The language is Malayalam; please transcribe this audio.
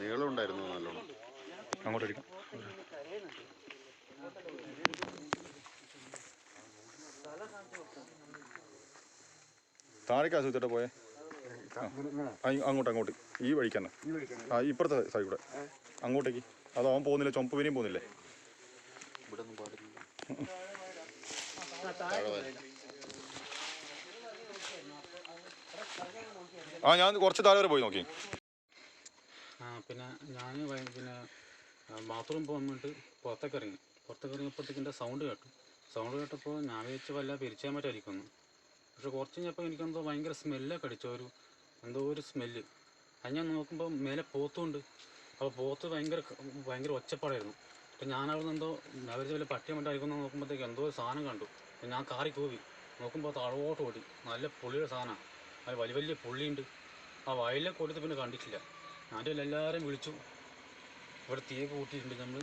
നീളം ഉണ്ടായിരുന്നു നല്ലോണം. അങ്ങോട്ടടിക്കാം താഴേക്കാ സുത്തേട്ടാ പോയെ? അങ്ങോട്ട് അങ്ങോട്ട്. ഈ വഴിക്കാണ് ആ ഇപ്പുറത്തെ സൈഡ് കൂടെ. അങ്ങോട്ടേക്ക്. അത് അവൻ പോകുന്നില്ല ചുമപ്പ് വിനിയും പോകുന്നില്ലേ? ഇവിടെ പാടില്ല. ആ ഞാൻ കുറച്ച് താഴെ വരെ പോയി നോക്കി. പിന്നെ ഞാൻ പിന്നെ ബാത്റൂം പോകാൻ വേണ്ടി പുറത്തേക്ക് ഇറങ്ങി പുറത്തേക്ക് ഇറങ്ങിയപ്പോഴത്തേക്ക് എന്റെ സൗണ്ട് കേട്ടു. സൗണ്ട് കേട്ടപ്പോൾ ഞാൻ വിചാരിച്ച വല്ല പിരിച്ചാൻ പറ്റായിരിക്കുന്നു പക്ഷെ കുറച്ച് കഴിഞ്ഞപ്പോൾ എനിക്കെന്തോ ഭയങ്കര സ്മെല്ലൊക്കെ അടിച്ചു. ഒരു എന്തോ ഒരു സ്മെല്ല്. അത് ഞാൻ നോക്കുമ്പോൾ മേലെ പോത്തുണ്ട്. അപ്പോൾ പോത്ത് ഭയങ്കര ഭയങ്കര ഒച്ചപ്പാടായിരുന്നു. അപ്പം ഞാൻ അവിടെ നിന്ന് എന്തോ വിചാരിച്ച വല്ല പട്ടിയം മറ്റായിരിക്കുന്നു നോക്കുമ്പോഴത്തേക്ക് എന്തോ ഒരു സാധനം കണ്ടു. ഞാൻ കാറി കൂവി. നോക്കുമ്പോൾ താഴോട്ട് ഓടി. നല്ല പുളിയുടെ സാധനമാണ്. അത് വലിയ വലിയ പുള്ളിയുണ്ട്. ആ വയലിലെ കൊടുത്ത് പിന്നെ കണ്ടിട്ടില്ല. ഞാൻ എല്ലാവരും വിളിച്ചു. ഇവിടെ തീ കൂട്ടിയിട്ടുണ്ട് നമ്മൾ